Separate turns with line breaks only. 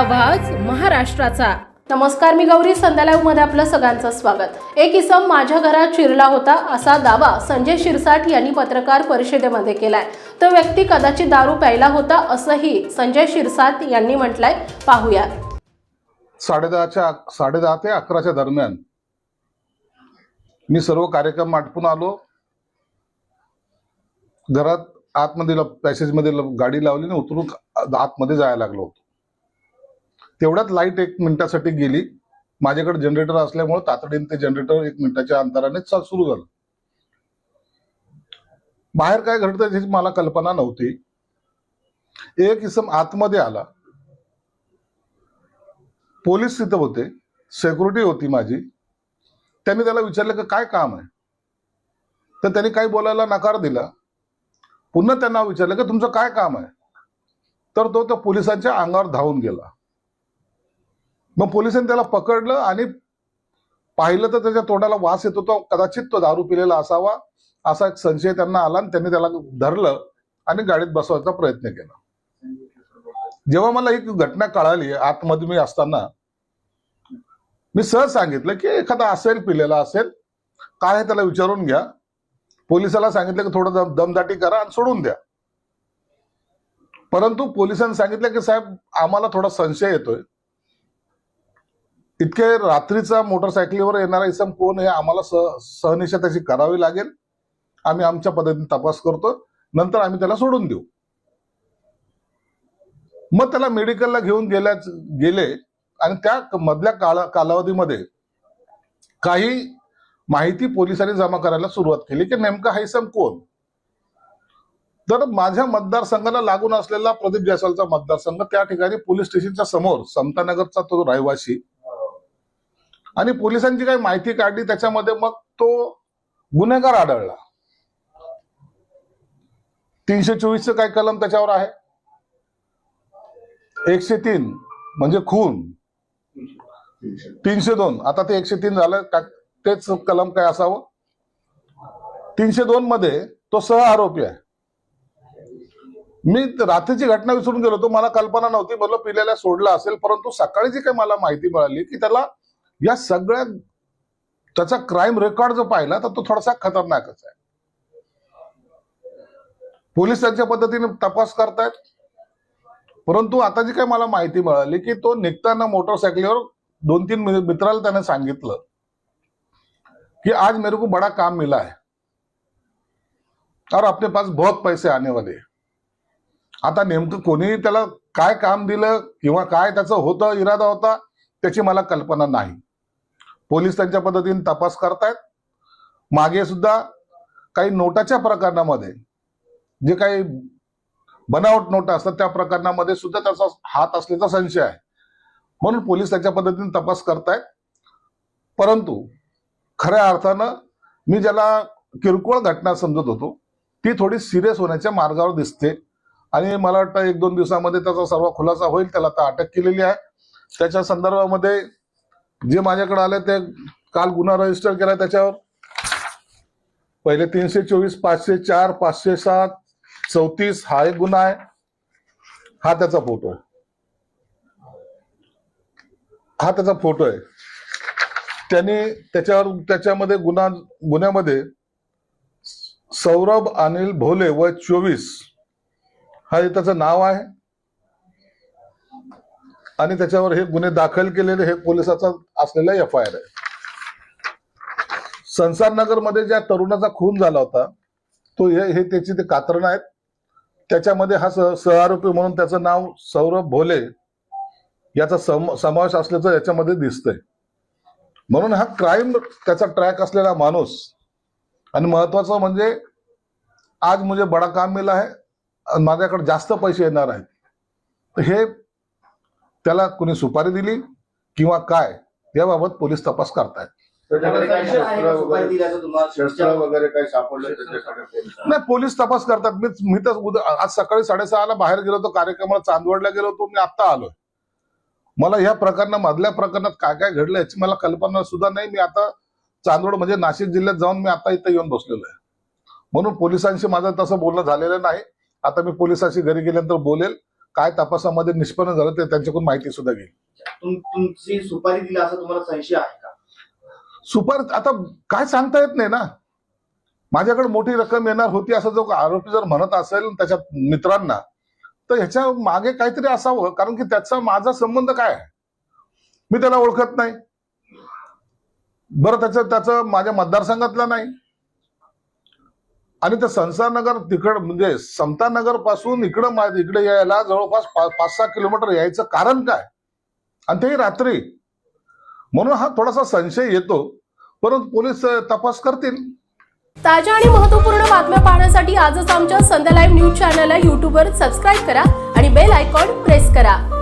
आवाज महाराष्ट्राचा.
नमस्कार मी गौरी. संध्या मध्ये आपलं सगळ्यांचं स्वागत. एक इसम माझ्या घरात शिरला होता असा दावा संजय शिरसाट यांनी पत्रकार परिषदेमध्ये केलाय. तो व्यक्ती कदाचित दारू प्यायला होता असंही संजय शिरसाट यांनी म्हटलंय. पाहूयात
साडेदहाच्या साडेदहा ते अकराच्या दरम्यान मी सर्व कार्यक्रम आटपून आलो. घरात आतमध्ये पॅसेजमध्ये गाडी लावली आणि उतरून आतमध्ये जायला लागलो होतो. तेवढ्यात लाइट एक मिनिटासाठी गेली. माझ्याकडे जनरेटर असल्यामुळे तातडीने ते जनरेटर एक मिनिटाच्या अंतराने सुरू झालं. बाहेर काय घडतं याची मला कल्पना नव्हती. एक इसम आतमध्ये आला. पोलीस तिथं होते. सेक्युरिटी होती माझी. त्यांनी त्याला विचारलं की काय काम आहे? तर त्यांनी काही बोलायला नकार दिला. पुन्हा त्यांना विचारलं की तुमचं काय काम आहे? तर तो त्या पोलिसांच्या अंगावर धावून गेला. मग पोलिसांनी त्याला पकडलं आणि पाहिलं तर त्याच्या तोंडाला वास येत होता. कदाचित तो दारू पिलेला असावा असा एक संशय त्यांना आला आणि त्यांनी त्याला धरलं आणि गाडीत बसवायचा प्रयत्न केला. जेव्हा मला एक घटना कळाली आतमध्ये मी असताना मी सहज सांगितलं की एखादा असेल पिलेला असेल काय आहे त्याला विचारून घ्या. पोलिसाला सांगितलं की थोडं दम- दमदाटी करा आणि सोडून द्या. परंतु पोलिसांनी सांगितलं की साहेब आम्हाला थोडा संशय येतोय. इतके रात्रीचा मोटरसायकलीवर येणारा इसम कोण हे आम्हाला सह सहनिशा त्याची करावी लागेल. आम्ही आमच्या पद्धतीने तपास करतो. नंतर आम्ही त्याला सोडून देऊ. मग त्याला मेडिकलला घेऊन गेल्या गेले. आणि त्या मधल्या काळा कालावधीमध्ये काही माहिती पोलिसांनी जमा करायला सुरुवात केली की नेमका हा इसम कोण? तर माझ्या मतदारसंघाला लागून असलेला प्रदीप जयस्वालचा मतदारसंघ त्या ठिकाणी पोलीस स्टेशनच्या समोर समतानगरचा तो रहिवासी आणि पोलिसांची काही माहिती काढली त्याच्यामध्ये मग तो गुन्हेगार आढळला. तीनशे चोवीसचं काय कलम त्याच्यावर आहे? एकशे तीन म्हणजे खून. तीनशे दोन. आता ते एकशे तीन झालं का तेच कलम काय असावं? तीनशे दोन मध्ये तो सह आरोपी आहे. मी रात्रीची घटना विसरून गेलो तो मला कल्पना नव्हती म्हटलं पिलेला सोडला असेल परंतु सकाळी जी काही मला माहिती मिळाली की त्याला या सगळ्या त्याचा क्राईम रेकॉर्ड जर पाहिला तर तो थोडासा खतरनाकच आहे. पोलीस त्यांच्या पद्धतीने तपास करतायत. परंतु आता जी काही मला माहिती मिळाली की तो निघताना मोटरसायकलीवर दोन तीन मित्राला त्याने सांगितलं कि आज मेरे को बड़ा काम मिला है. और अपने पास बहुत पैसे आने वाले आता नेमकं कोणी त्याला काय काम दिलं किंवा काय त्याचं होतं इरादा होता त्याची मला कल्पना नाही. पोलीस त्यांच्या पद्धतीने तपास करतायत. मागे सुद्धा काही नोटाच्या प्रकरणामध्ये जे काही बनावट नोटा असतात त्या प्रकरणामध्ये सुद्धा त्याचा हात असल्याचा संशय आहे. म्हणून पोलीस त्याच्या पद्धतीने तपास करतायत. परंतु खऱ्या अर्थानं मी ज्याला किरकोळ घटना समजत होतो ती थोडी सिरियस होण्याच्या मार्गावर दिसते. आणि मला वाटतं एक दोन दिवसामध्ये त्याचा सर्व खुलासा होईल त्याला आता अटक केलेली आहे. त्याच्या संदर्भामध्ये जे माझ्याकडे आले ते काल गुन्हा रजिस्टर केला त्याच्यावर. पहिले तीनशे चोवीस पाचशे चार पाचशे सात चौतीस हा एक गुन्हा आहे. हा त्याचा फोटो आहे. हा त्याचा फोटो आहे. त्याने त्याच्यावर त्याच्यामध्ये गुन्हा गुन्ह्यामध्ये सौरभ अनिल भोले व चोवीस. हा हे त्याचं नाव आहे. आणि त्याच्यावर हे गुन्हे दाखल केलेले हे पोलिसाचा असलेला एफ आय आर आहे संसारनगरमध्ये ज्या तरुणाचा खून झाला होता तो हे हे त्याची ते कात्रण आहेत. त्याच्यामध्ये हा सह सहआरोपी म्हणून त्याचं नाव सौरभ भोले याचा सम समावेश असल्याचं याच्यामध्ये दिसतंय. म्हणून हा क्राईम त्याचा ट्रॅक असलेला माणूस आणि महत्वाचं म्हणजे आज मुझे बडा काम मिला आहे आणि माझ्याकडे जास्त पैसे येणार आहेत. तर हे त्याला कुणी सुपारी दिली किंवा काय याबाबत पोलीस तपास करतायत? नाही पोलीस तपास करतात. मी मी तर उद्या आज सकाळी साडेसहाला बाहेर गेलो होतो कार्यक्रमाला चांदवडला गेलो होतो मी आता आलोय. मला ह्या प्रकरणा मधल्या प्रकरणात काय काय घडलं याची मला कल्पना सुद्धा नाही. मी आता चांदवड म्हणजे नाशिक जिल्ह्यात जाऊन मी आता इथं येऊन बसलेलो आहे. म्हणून पोलिसांशी माझं तसं बोलणं झालेलं नाही. आता मी पोलिसांशी घरी गेल्यानंतर बोलेल. काय तपासामध्ये निष्पन्न झालं ते त्यांच्याकडून माहिती सुद्धा घेईल.
तुम- तुमची सुपारी दिली असं तुम्हाला संशय आहे का?
सुपर आता काय सांगता येत नाही ना? माझ्याकडे मोठी रक्कम येणार होती असं जो आरोपी जर म्हणत असेल त्याच्या मित्रांना तर ह्याच्या मागे काहीतरी असावं कारण की त्याचा माझा संबंध काय आहे? मी त्याला ओळखत नाही. बरं त्याचं त्याचं माझ्या मतदारसंघातला नाही. आणि ते संसारनगर तिकड म्हणजे समतानगरपासून इकडं मा- इकडे यायला जवळपास पा- पाच सहा किलोमीटर यायचं कारण काय? आणि तेही रात्री. म्हणून हा थोडासा संशय येतो परंतु पोलीस तपास करतील.
ताज्या आणि महत्त्वपूर्ण बातम्या पाहण्यासाठी आजच आमच्या संध्या लाईव्ह न्यूज चॅनलला युट्यूबवर सबस्क्राईब करा आणि बेल आयकॉन प्रेस करा.